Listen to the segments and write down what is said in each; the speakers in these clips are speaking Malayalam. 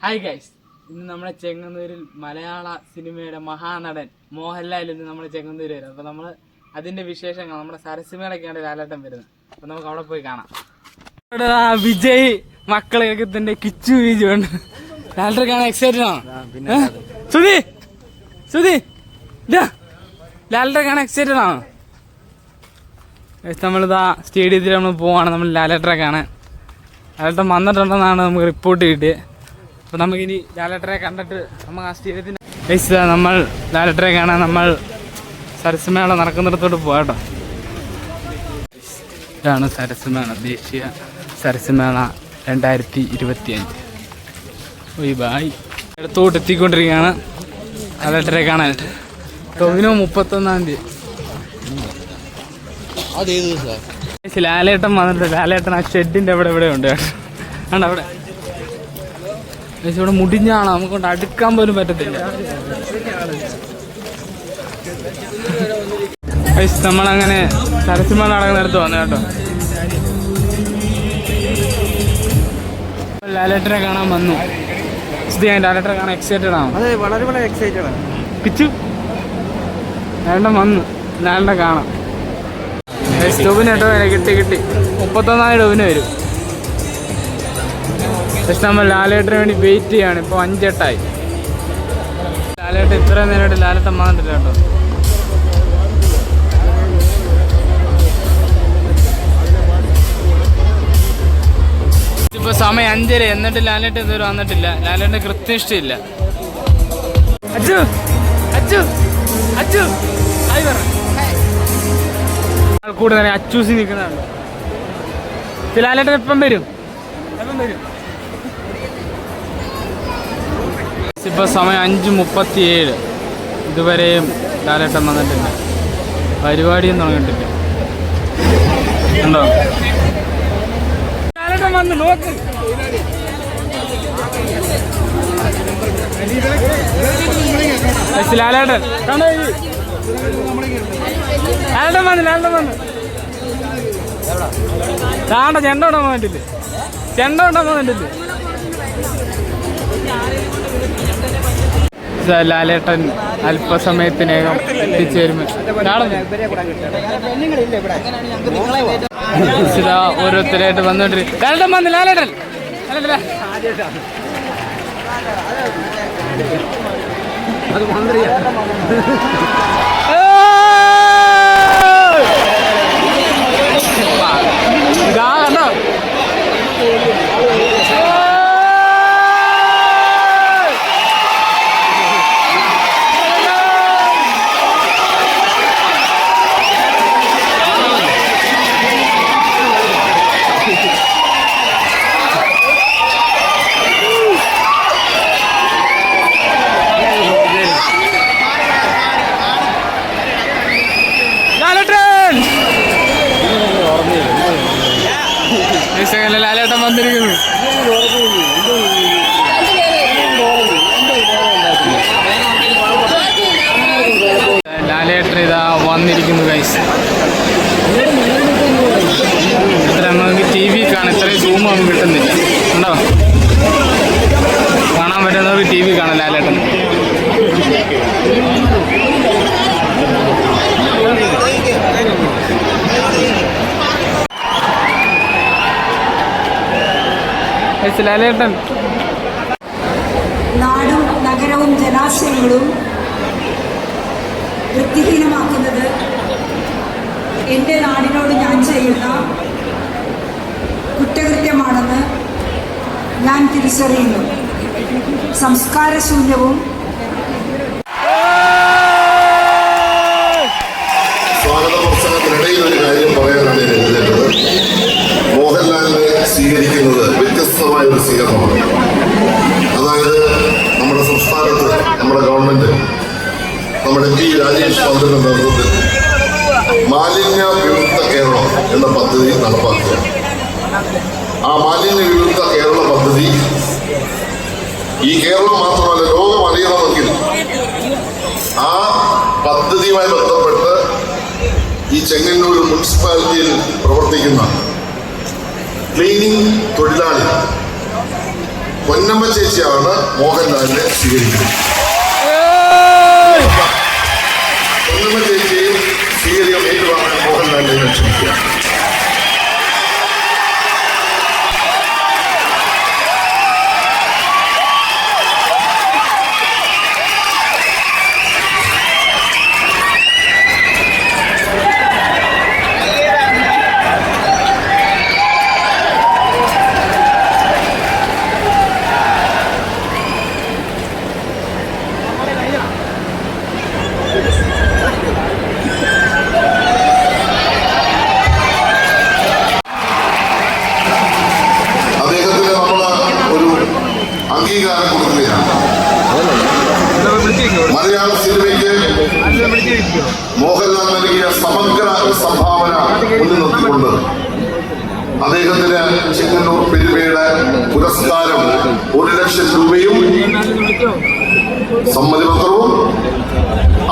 ഹായ് ഗൈസ് ഇന്ന് നമ്മുടെ ചെങ്ങന്നൂരിൽ മലയാള സിനിമയുടെ മഹാനടൻ മോഹൻലാൽ ഇന്ന് നമ്മുടെ ചെങ്ങന്നൂര് വരും. അപ്പൊ നമ്മൾ അതിന്റെ വിശേഷങ്ങൾ നമ്മുടെ സരസിമേടൊക്കെയാണ് ലാലേട്ടൻ വരുന്നത് അപ്പൊ നമുക്ക് അവിടെ പോയി കാണാം. ഇവിടെ വിജയ് മക്കളെയൊക്കെ തന്നെ കിച്ചു വിജു ഉണ്ട് ലാലേട്ടൻ കാണാൻ എക്സൈറ്റഡ് ആണോ? സുധി സുധി ലാലേട്ടൻ കാണാൻ എക്സൈറ്റഡ് ആണോ? നമ്മളിതാ സ്റ്റേഡിയത്തിൽ നമ്മൾ പോവാണ്. നമ്മൾ ലാലേട്ടറെ കാണാൻ ലാലേട്ടൻ വന്നിട്ടുണ്ടെന്നാണ് നമുക്ക് റിപ്പോർട്ട് കിട്ടിയത് അപ്പോൾ നമുക്കിനി ലാലേട്ടറെ കണ്ടിട്ട് നമുക്ക് ആ സ്റ്റേഡിയത്തിന് Guys, നമ്മൾ ലാലേട്ടറെ നമ്മൾ സരസ്മേള നടക്കുന്നിടത്തോട്ട് പോകാട്ടോ ഇതാണ് സരസ്മേള ദേശീയ സരസ്മേള രണ്ടായിരത്തി ഇരുപത്തി അഞ്ച് ഓയ് ബായ്. അടുത്തോട്ട് എത്തിക്കൊണ്ടിരിക്കുകയാണ് ലാലേട്ടറെ കാണാൻ ടൊവിനോ മുപ്പത്തൊന്നാം തീയതി. ലാലേട്ടൻ വന്നിട്ട് ലാലേട്ടൻ ആ ഷെഡിന്റെ അവിടെ ഇവിടെ ഉണ്ട് ആണ്ട് അവിടെ? ഇവിടെ മുടിഞ്ഞാണ്? നമുക്ക് കൊണ്ട് അടുക്കാൻ പോലും പറ്റത്തില്ല. നമ്മളങ്ങനെ നമ്മളങ്ങനെ സരസിമ നടക്കുന്നിടത്ത് വന്നു കേട്ടോ. ലാലേട്ടനെ കാണാൻ വന്നു. ഞാൻ ലാലേട്ടനെ കാണാൻ എക്സൈറ്റഡ് ആണ്? അതെ വളരെ വളരെ എക്സൈറ്റഡ് ആണ്. പിച്ചു ലാലേട്ടൻ വന്നു. ലാലേട്ടനെ കാണാം. ഡൊബിന് കേട്ടോ. കിട്ടി കിട്ടി മുപ്പത്തൊന്നായിരം ഡൊബിന് വരും. പക്ഷെ നമ്മൾ ലാലേട്ടന് വേണ്ടി വെയിറ്റ് ചെയ്യാണ്. ഇപ്പോൾ അഞ്ചെട്ടായി. ലാലേട്ടൻ ഇത്രയും നേരമായിട്ട് ലാലേട്ടൻ വന്നിട്ടില്ല കേട്ടോ. ഇപ്പൊ സമയം അഞ്ചര എന്നിട്ട് ലാലേട്ടൻ ഇതുവരെ വന്നിട്ടില്ല. ലാലേട്ടൻ കൃത്യനിഷ്ഠയില്ല അച്ചു അച്ചു അച്ചു. ആയി പറ. ആൾക്കൂടെ തന്നെ അച്ചൂസി നിൽക്കുന്നതാണ്. ലാലേട്ടൻ എപ്പം വരും? എപ്പം വരും? ഇപ്പൊ സമയം അഞ്ച് മുപ്പത്തിയേഴ്. ഇതുവരെയും ലാലേട്ടൻ വന്നിട്ടില്ല. പരിപാടിയും തുടങ്ങിയിട്ടില്ല. ഉണ്ടോ? ലാലേട്ടൻ വന്ന് നോക്ക് ലാലേട്ടൻ. കണ്ടോ താണ്ട ചെണ്ട ഉണ്ടോ വേണ്ടില്ലേ ചെണ്ട ഉണ്ടോ വേണ്ടില്ലേ ലാലേട്ടൻ അല്പസമയത്തിനകം എത്തിച്ചേരുമ്പോൾ ഇതാ ഓരോരുത്തരായിട്ട് വന്നോണ്ടിരിക്കും ലാലേട്ടൻ വന്ന് ലാലേട്ടൻ. ഇതാ കണ്ടോ ലാലേട്ടൻ ലാലേട്ടൻ വന്നിരിക്കുന്നു ലാലേട്ടൻ ഇതാ വന്നിരിക്കുന്നു ഗൈസ് ഇത്ര നമുക്ക് ടി വി സൂം നമുക്ക് കിട്ടുന്നില്ല. ഉണ്ടോ കാണാൻ പറ്റുന്നത് ടി വി കാണാൻ ലാലേട്ടൻ. ലാലേട്ടൻ. നാടും നഗരവും ജലാശയങ്ങളും വൃത്തിഹീനമാക്കുന്നത് എന്റെ നാടിനോട് ഞാൻ ചെയ്യുന്ന കുറ്റകൃത്യമാണെന്ന് ഞാൻ തിരിച്ചറിയുന്നു. സംസ്കാരശൂന്യവും ക്ലീനിങ് തൊഴിലാളി. പൊന്നമ്മ ചേച്ചിയാണ് മോഹൻലാലിനെ സ്വീകരിക്കുന്നത് പൊന്നമ്മ ചേച്ചിയെ സ്വീകരിക്കാൻ ഏറ്റുവാങ്ങാൻ മോഹൻലാലിനെ ക്ഷണിക്കുക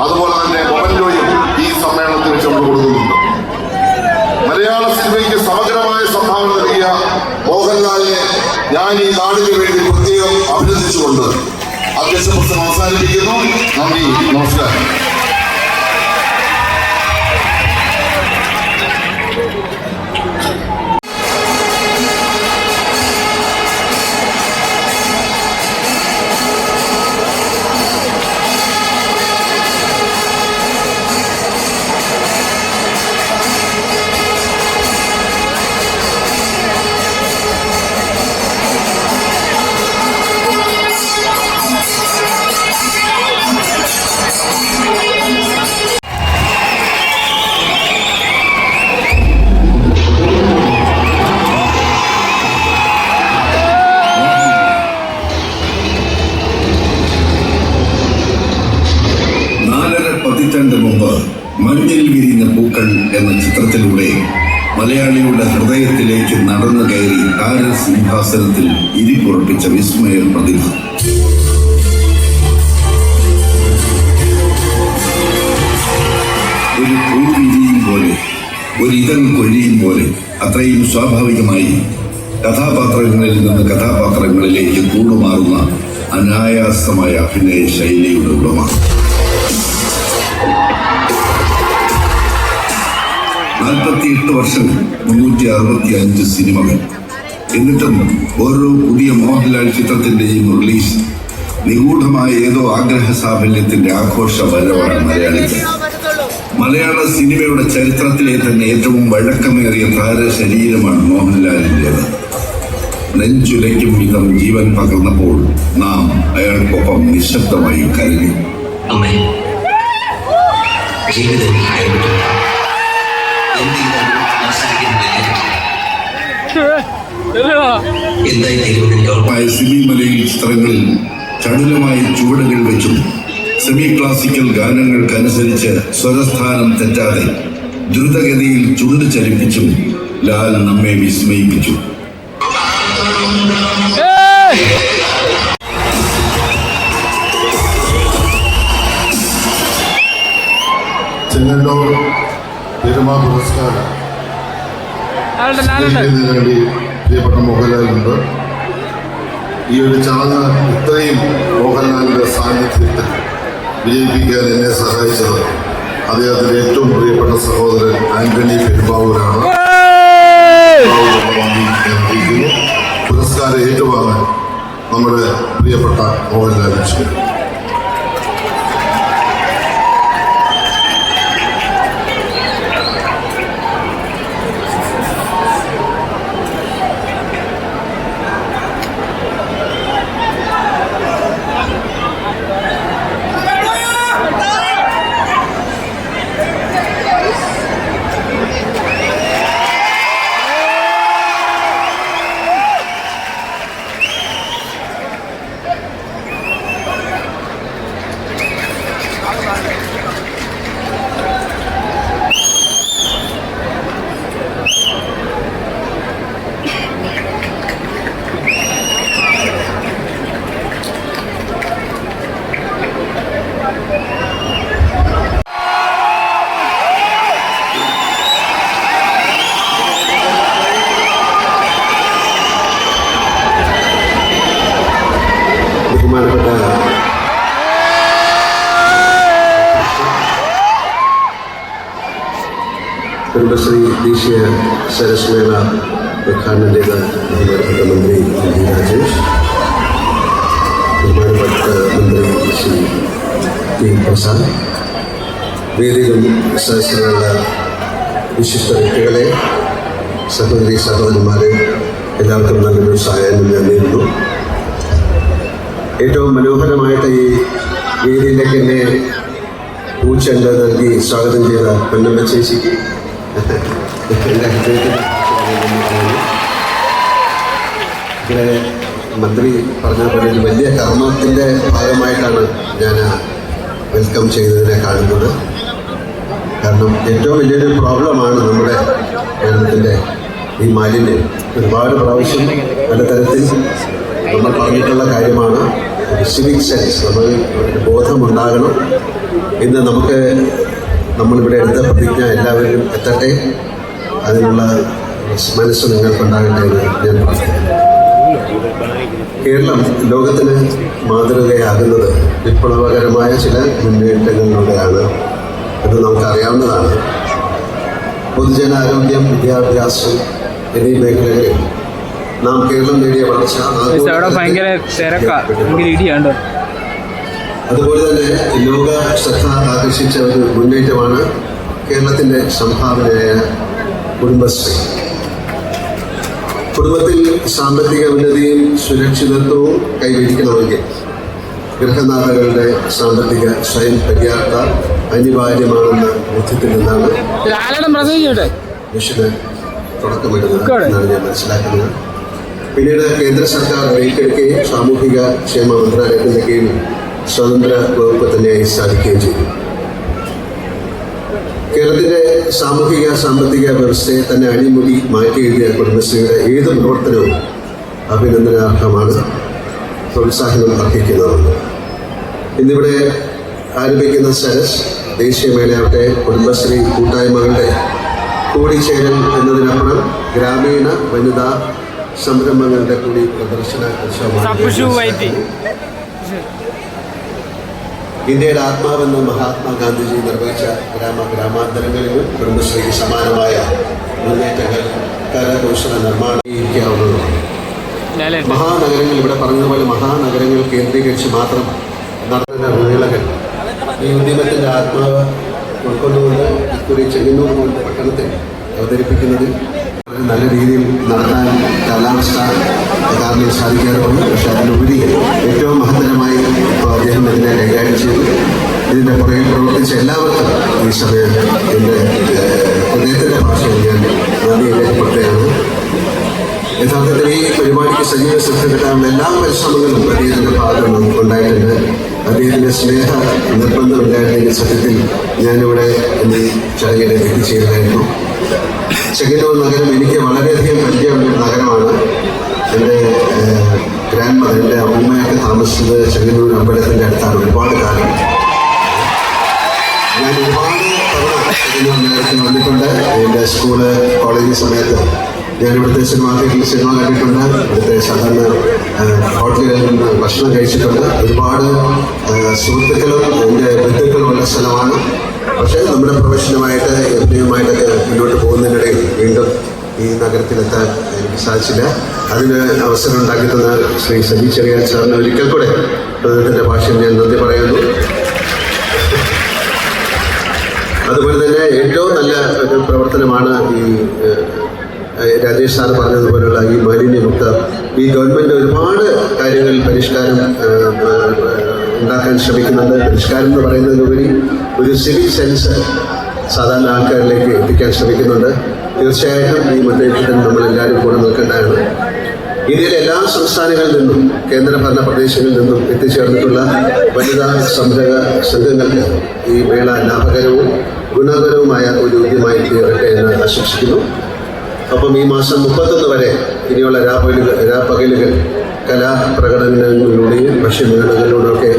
അതുപോലെ തന്നെ മൊമന്റോയും ഈ സമ്മേളനത്തിൽ വെച്ച് നമ്മൾ കൊടുക്കുന്നുണ്ട്. മലയാള സിനിമയ്ക്ക് സമഗ്രമായ സംഭാവന നൽകിയ മോഹൻലാലിനെ ഞാൻ ഈ നാടിന് വേണ്ടി പ്രത്യേകം അഭിനന്ദിച്ചുകൊണ്ട് അധ്യക്ഷ പ്രശ്നം അവസാനിപ്പിക്കുന്നു. നന്ദി. നമസ്കാരം. മലയാളിയുടെ ഹൃദയത്തിലേക്ക് നടന്നു കയറി താരസിംഹാസനത്തിൽ ഇരിപ്പുറപ്പിച്ച വിസ്മയ പ്രതിഭ. ഒരു പൂ വിരിയും പോലെ ഒരു ഇതൾ കൊഴിയും പോലെ അത്രയും സ്വാഭാവികമായി കഥാപാത്രങ്ങളിൽ നിന്ന് കഥാപാത്രങ്ങളിലേക്ക് കൂടുമാറുന്ന അനായാസമായ അഭിനയ ശൈലിയുടെ ഉടമ. നാൽപ്പത്തിയെട്ട് വർഷം മുന്നൂറ്റി അറുപത്തി അഞ്ച് സിനിമകൾ. എന്നിട്ടും ഓരോ പുതിയ മോഹൻലാൽ ചിത്രത്തിന്റെയും റിലീസ് നിഗൂഢമായ ഏതോ ആഗ്രഹ സാഫല്യത്തിന്റെ ആഘോഷ വരവാണ് മലയാളികൾ. മലയാള സിനിമയുടെ ചരിത്രത്തിലെ തന്നെ ഏറ്റവും വഴക്കമേറിയ താര ശരീരമാണ് മോഹൻലാലിന്റെത്. നെഞ്ചുലയ്ക്കും വിധം ജീവൻ പകർന്നപ്പോൾ നാം അയാൾക്കൊപ്പം നിശബ്ദമായി അമ്മേ ജീവിതം എന്തായാലും എനിക്ക് ഉറപ്പാണ് ായ സിബി മലയിൽ ചിത്രങ്ങളിൽ ചടുലമായ ചുവടുകൾ വെച്ചും സെമി ക്ലാസിക്കൽ ഗാനങ്ങൾക്കനുസരിച്ച് സ്വരസ്ഥാനം തെറ്റാതെ ദ്രുതഗതിയിൽ ചുണ്ട് ചലിപ്പിച്ചും ലാൽ നമ്മെ വിസ്മയിപ്പിച്ചു. ചെങ്ങന്നൂർ പെരുമാ പുരസ്കാരം. പ്രിയപ്പെട്ട മോഹൻലാലുണ്ട്. ഈ ഒരു ചടങ്ങ് ഇത്രയും മോഹൻലാലിന്റെ സാന്നിധ്യത്തിൽ വിജയിപ്പിക്കാൻ എന്നെ സഹായിച്ചത് അദ്ദേഹത്തിന്റെ ഏറ്റവും പ്രിയപ്പെട്ട സഹോദരൻ ആന്റണി പെരുമ്പാവൂരാണ്. പുരസ്കാരം ഏറ്റുവാങ്ങാൻ നമ്മുടെ പ്രിയപ്പെട്ട മോഹൻലാൽ ക്ഷണിക്കുന്നു കുടുംബശ്രീ ദേശീയ സരസ്മേള ഉദ്ഘാടനം ചെയ്ത ബഹുമാനപ്പെട്ട മന്ത്രി ജി രാജേഷ് ബഹുമാനപ്പെട്ട മന്ത്രി ശ്രീ പി പ്രസാദ് വേദിയിലും സദസ്സിലുള്ള വിശിഷ്ട വ്യക്തികളെ സഹോദരി സഹോദരന്മാരെ എല്ലാവർക്കും നല്ലൊരു സഹായം ഞാൻ നേരുന്നു. ഏറ്റവും മനോഹരമായിട്ട് ഈ വേദിയിലേക്ക് എന്നെ പൂച്ചെണ്ട നൽകി സ്വാഗതം ചെയ്ത പൊന്നമ്മ ചേച്ചിക്ക് എന്റെ മന്ത്രി പറഞ്ഞതുപോലെ ഒരു വലിയ കർമ്മത്തിന്റെ ഭാഗമായിട്ടാണ് ഞാൻ വെൽക്കം ചെയ്തതിനെ കാണുന്നത്. കാരണം ഏറ്റവും വലിയൊരു പ്രോബ്ലമാണ് നമ്മുടെ കേരളത്തിന്റെ ഈ മാലിന്യം. ഒരുപാട് പ്രാവശ്യം പലതരത്തിൽ നമ്മൾ പറഞ്ഞിട്ടുള്ള കാര്യമാണ്. സിവിക് സെൻസ് നമ്മൾ ബോധമുണ്ടാകണം ഇന്ന് നമുക്ക് നമ്മളിവിടെ എടുത്ത പ്രതിജ്ഞ എല്ലാവരും എത്തട്ടെ? അതിനുള്ള മനസ്സ് നിങ്ങൾക്കുണ്ടാകട്ടെ എന്ന് ഞാൻ പ്രാർത്ഥിക്കുന്നു. കേരളം ലോകത്തിന് മാതൃകയാകുന്നത് വിപ്ലവകരമായ ചില മുന്നേറ്റങ്ങളിലൂടെയാണ് അത് നമുക്കറിയാവുന്നതാണ്. പൊതുജനാരോഗ്യം വിദ്യാഭ്യാസം എന്നീ മേഖലകളിൽ നാം കേരളം നേടിയ വളർച്ച ഭയങ്കര തിരക്കാ. ഇടിയാണ്ടോ അതുപോലെ തന്നെ ലോക ശ്രദ്ധ ആകർഷിച്ച ഒരു മുന്നേറ്റമാണ് കേരളത്തിന്റെ സംഭാവനയായ കുടുംബശ്രീ. കുടുംബത്തിൽ സാമ്പത്തിക ഉന്നതിയും സുരക്ഷിതത്വവും കൈവരിക്കണമെങ്കിൽ ഗൃഹനാഥകളുടെ സാമ്പത്തിക സ്വയം പര്യാപ്ത അനിവാര്യമാണെന്ന ബോധ്യത്തിൽ നിന്നാണ് മിഷന് തുടക്കമിടുന്നത് എന്നാണ് ഞാൻ മനസ്സിലാക്കുന്നത്. പിന്നീട് കേന്ദ്ര സർക്കാർ ഏറ്റെടുക്കുകയും സാമൂഹിക ക്ഷേമ മന്ത്രാലയത്തിന്റെ കീഴിൽ സ്വതന്ത്ര വകുപ്പ് തന്നെയായി സ്ഥാപിക്കുകയും ചെയ്തു. കേരളത്തിന്റെ സാമൂഹിക സാമ്പത്തിക വ്യവസ്ഥയെ തന്നെ അടിമുടി മാറ്റി എഴുതിയ കുടുംബശ്രീയുടെ ഏത് പ്രവർത്തനവും അഭിനന്ദനാർഹമാണ്. പ്രോത്സാഹനം അർഹിക്കുന്നതാണ് ഇന്നിവിടെ ആരംഭിക്കുന്ന സരസ് ദേശീയമേളയാവട്ടെ കുടുംബശ്രീ കൂട്ടായ്മകളുടെ കൂടിച്ചേരൽ എന്നതിനപ്പുറം ഗ്രാമീണ വനിതാ സംരംഭങ്ങളുടെ കൂടി പ്രദർശന ഉത്സവമാണ്. ഇന്ത്യയുടെ ആത്മാവെന്ന് മഹാത്മാഗാന്ധിജി നിർവഹിച്ച ഗ്രാമ ഗ്രാമാന്തരങ്ങളിലും കുടുംബശ്രീക്ക് സമാനമായ മുന്നേറ്റങ്ങൾ കരകൗശല നിർമ്മാണീകരിക്കാവുന്നതാണ് മഹാനഗരങ്ങൾ ഇവിടെ പറഞ്ഞതുപോലെ മഹാനഗരങ്ങൾ കേന്ദ്രീകരിച്ച് മാത്രം നടന്ന വേളകൾ ഈ ഉദ്യമത്തിന്റെ ആത്മാവ് ഉൾക്കൊണ്ടുകൊണ്ട് ഇക്കുറി ചെങ്ങന്നൂർ കൊണ്ട് പട്ടണത്തിൽ അവതരിപ്പിക്കുന്നത് നല്ല രീതിയിൽ നടത്താൻ കാലാവസ്ഥ കാരണം സാധിക്കാറുണ്ട്. പക്ഷെ അതിലുപരി ഏറ്റവും മഹത്തരമായി അദ്ദേഹം ഇതിനെ കൈകാര്യം ചെയ്തു. ഇതിന്റെ പുറകിൽ പ്രവർത്തിച്ച എല്ലാവർക്കും ഈ സമയം എന്റെ ഹൃദയത്തിന്റെ ഭാഷയിൽ ഞാൻ നന്ദി രേഖപ്പെടുത്തുകയാണ് യഥാർത്ഥത്തിൽ ഈ പരിപാടിക്ക് സജീവ ശ്രദ്ധ കിട്ടാനുള്ള എല്ലാ പരിശ്രമങ്ങളും അദ്ദേഹത്തിന്റെ ഭാഗത്ത് നമുക്ക് ഉണ്ടായിട്ടുണ്ട്. അദ്ദേഹത്തിന്റെ സ്നേഹ നിർബന്ധം ഉണ്ടായിരുന്നെങ്കിൽ സത്യത്തിൽ ഞാനിവിടെ ഈ ചടങ്ങിൽ എത്തിച്ചേരുമായിരുന്നു ചെങ്ങന്നൂർ നഗരം എനിക്ക് വളരെയധികം പരിചയമുള്ള നഗരമാണ്. എന്റെ ഗ്രാൻഡ് മദർ എന്റെ അമ്മയൊക്കെ താമസിച്ചത് ചെങ്ങന്നൂർ അമ്പലത്തിന്റെ അടുത്താണ് ഒരുപാട് കാലം. ഞാൻ ഒരുപാട് തവണ ചെങ്ങന്നൂർ നഗരത്തിൽ വന്നിട്ടുണ്ട്. എന്റെ സ്കൂൾ കോളേജ് സമയത്ത് ഞാൻ ഇവിടുത്തെ സിനിമാ തിയേറ്ററിൽ സിനിമ കണ്ടിട്ടുണ്ട്. ഇവിടുത്തെ സാധാരണ ഹോട്ടലുകളിൽ നിന്ന് ഭക്ഷണം കഴിച്ചിട്ടുണ്ട്. ഒരുപാട് സുഹൃത്തുക്കളും എന്റെ ബന്ധുക്കളും ഉള്ള സ്ഥലമാണ്. പക്ഷേ നമ്മുടെ പ്രൊഫഷനുമായിട്ട് വീണ്ടും ഈ നഗരത്തിലെത്താൻ എനിക്ക് സാധിച്ചില്ല. അതിന് അവസരം ഉണ്ടാക്കി തന്ന ശ്രീ സജി ചെറിയ സാറിന് ഒരിക്കൽ കൂടെ അദ്ദേഹത്തിന്റെ ഭാഷയിൽ ഞാൻ നന്ദി പറയുന്നു. അതുപോലെ തന്നെ ഏറ്റവും നല്ല ഒരു പ്രവർത്തനമാണ് ഈ രാജേഷ് സാർ പറഞ്ഞതുപോലുള്ള ഈ മാലിന്യമുക്ത ഈ ഗവൺമെന്റ് ഒരുപാട് കാര്യങ്ങളിൽ പരിഷ്കാരം ഉണ്ടാക്കാൻ ശ്രമിക്കുന്നുണ്ട്. പരിഷ്കാരം എന്ന് പറയുന്നതിലുപരി ഒരു സിവിക് സെൻസ് സാധാരണ ആൾക്കാരിലേക്ക് എത്തിക്കാൻ ശ്രമിക്കുന്നുണ്ട്. തീർച്ചയായിട്ടും ഈ മുന്നേറ്റത്തിന് നമ്മളെല്ലാവരും കൂടെ നിൽക്കേണ്ടതാണ്. ഇന്ത്യയിലെ എല്ലാ സംസ്ഥാനങ്ങളിൽ നിന്നും കേന്ദ്രഭരണ പ്രദേശങ്ങളിൽ നിന്നും എത്തിച്ചേർന്നിട്ടുള്ള വനിതാ സംരംഭ സംഘങ്ങൾക്ക് ഈ മേള ലാഭകരവും ഗുണകരവുമായ ഒരു ഉദ്യമായി തീരട്ടെ എന്ന് ആശംസിക്കുന്നു. അപ്പം ഈ മാസം മുപ്പത്തൊന്ന് വരെ ഇനിയുള്ള രാപ്പകലുകൾ രാപ്പകലുകൾ കലാപ്രകടനങ്ങളിലൂടെയും ഭക്ഷ്യമേളകളിലൂടെയൊക്കെ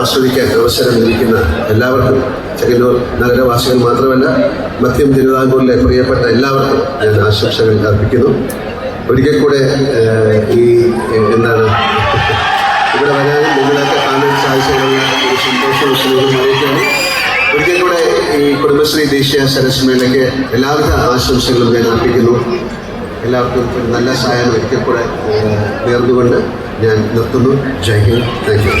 ആസ്വദിക്കാൻ അവസരം ലഭിക്കുന്ന എല്ലാവർക്കും ചെങ്ങന്നൂർ നഗരവാസികൾ മാത്രമല്ല മധ്യം തിരുവിതാംകൂറിലെ പ്രിയപ്പെട്ട എല്ലാവർക്കും ഞാൻ ആശംസകൾ അർപ്പിക്കുന്നു. ഒരിക്കൽ കൂടെ ഈ എന്താണ് ഇവിടെ വരാനും നിങ്ങളൊക്കെ കാണാൻ സാധിച്ചതിനുള്ള ഒരു സന്തോഷവും സ്നേഹവും അറിയിക്കുകയാണ്. ഒരിക്കൽ കൂടെ ഈ കുടുംബശ്രീ ദേശീയ സരസ്മേളയ്ക്ക് എല്ലാവിധ ആശംസകളും ഞാൻ അർപ്പിക്കുന്നു. എല്ലാവർക്കും ഒരു നല്ല സഹായം ഒരിക്കൽ കൂടെ നേർന്നുകൊണ്ട് ഞാൻ നിർത്തുന്നു. ജയ് ഹിന്ദ്. താങ്ക് യു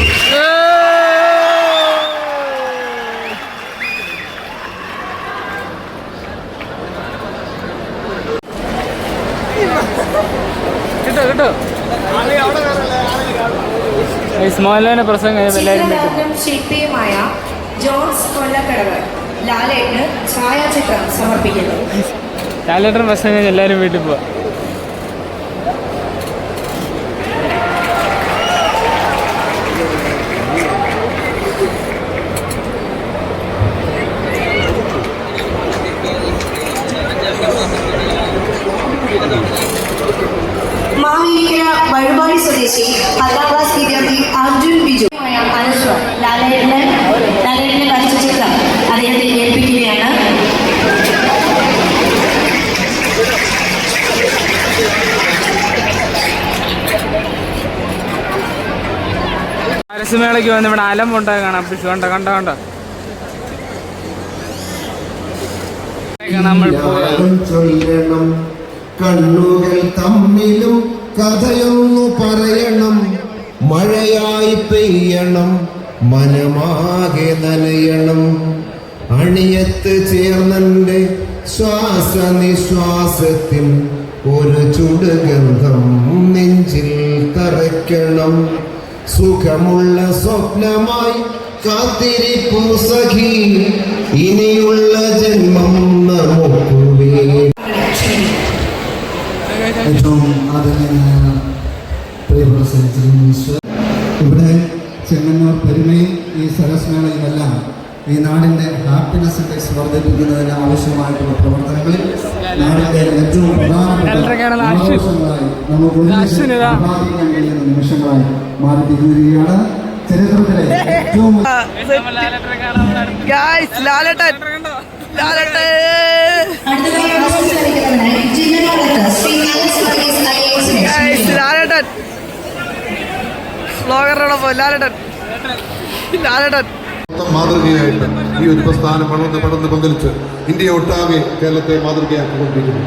കിട്ടോ കിട്ടോ മോഹൻലാലിന്റെ പ്രസംഗം. ശില്പിയുമായ ജോൺസ് കൊല്ലക്കടവ് ലാലേട്ടന് ഛായാചിത്രം സമർപ്പിക്കുന്നു ലാലേട്ടൻ പ്രസംഗം എല്ലാവരും വീട്ടിൽ പോവാം മാവേലിക്കര വഴുപാടി സ്വദേശി പത്താം ക്ലാസ് വിദ്യാർത്ഥി അർജുൻ ബിജു. അനുശ്വർ ലാലേട്ടന് ലാലേട്ടനെ വരച്ച ചിത്രം അദ്ദേഹത്തെ ഏൽപ്പിക്കുകയാണ്. പരസ്യമേളയ്ക്ക് വന്ന് ഇവിടെ അലമ്പുണ്ടായി കാണാം. പിഷു കണ്ടോ കണ്ടോ കണ്ടോ? നമ്മൾ കണ്ണുകൾ തമ്മിലും കഥയൊന്നു പറയണം മഴയായി പെയ്യണം മനമാകെ നനയണം. അണിയത്ത് ചേർന്നന്റെ ശ്വാസ നിശ്വാസത്തിൽ ഒരു ചുടുഗന്ധം നെഞ്ചിൽ തറയ്ക്കണം സുഖമുള്ള സ്വപ്നമായി കാത്തിരിപ്പു സഖി ഇനിയുള്ള ജന്മം നമുക്ക് ഏറ്റവും ആദരണീയനായ പ്രിയപ്പെട്ട സഹചരി മിനിസ്റ്റർ ഇവിടെ ചെങ്ങന്നൂർ പെരുമയും ഈ സരസ്മേളയുമെല്ലാം ഈ നാടിന്റെ ഹാപ്പിനെസ് ഇൻഡെക്സ് വർദ്ധിപ്പിക്കുന്നതിന് ആവശ്യമായിട്ടുള്ള പ്രവർത്തനങ്ങളിൽ നാടിന്റെ ഏറ്റവും പ്രധാനപ്പെട്ട. ആഘോഷങ്ങളായി നമുക്ക് ഇതാ. കഴിയുന്ന നിമിഷങ്ങളായി മാറിയിരിക്കുകയാണ്. ചരിത്രത്തിലെ ഏറ്റവും ലാലേട്ടൻ ലാലേട്ടൻ. ലാലേട്ടൻ. മാതൃകയായിട്ട് ഈ ഒരു പ്രസ്ഥാനം വളർന്ന് പടർന്ന് പന്തലിച്ച് ഇന്ത്യ ഒട്ടാകെ കേരളത്തെ മാതൃകയാക്കിക്കൊണ്ടിരിക്കുന്നു.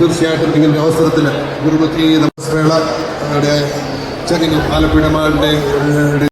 തീർച്ചയായിട്ടും ഇങ്ങനെ അവസരത്തിൽ ഗുരുമതി നമസ്മേള ചെങ്ങന്നൂർ ആലപ്പുഴ മാരുടെ